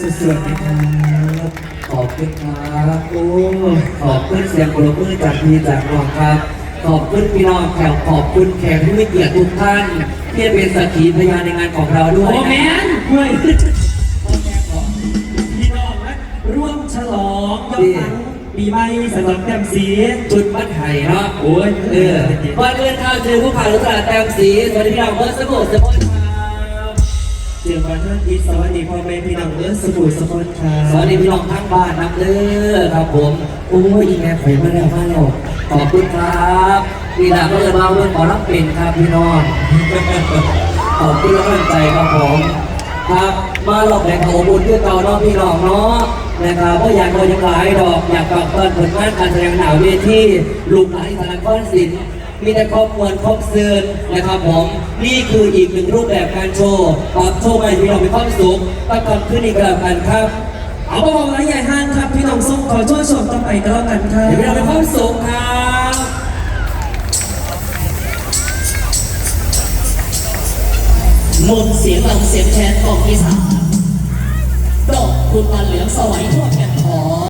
สวยๆนะครับขอบคุณครับโอ้ขอบคุณเสียงปรบมือจากพี่จากน้องครับ ขอบคุณพี่น้องแขกขอบคุณแขกผู้มีเกียรติทุกท่านที่เป็นสักขีพยานในงานของเราด้วยโอ้แมนเฮ้ยพี่น้องนะร่วมฉลองยกหลังปีใหม่สำหรับแต้มสีจุดบ้านไห่เนาะโอ้ยเออก่อนเดินทางเจอผู้ผ่านรถตลาดแต้มสีสวัสดีพี่น้องเบิร์ดสมุทรสมุทรครับ เจียมวันท่านอีสวัสดีพ่อแม่พี่น้องเออสบู่สปอนคาสวัสดีพี่น้องทั้งบ้านนับเด้อครับผมโอ้ยอีแม่ข่อยมาแล้วมาแล้วขอบคุณครับพี่ดาก็จะมาเมื่อขอรับเป็นครับพี่น้องขอบคุณและกำลังใจครับผมครับมาหลอกแหล่งของบุญด้วยเก่าเนาะพี่น้องเนาะนะครับก็อยากเรายังหลายดอกอยากฝากเปิดผลงานการแสดงหนาวเวทีลูกหลานสารก้อนศิลป์ มีแต่ครอบครัวครบเสือนนะครับผม นี่คืออีกหนึ่งรูปแบบการโชว์ครับโชว์มาให้พี่น้องมีความสุขประกอบขึ้นอีกแล้วกันครับ เอาเบาๆนะใหญ่ห้างครับพี่น้องส่งขอช่วยชมต่อไปก็แล้วกันครัเดี๋ยวพี่น้องมีคบวามสุขครับมนต์เสียงลำเสียงแคนกองอีสานดอกคุณตาเหลืองสวัยทั่วแผ่น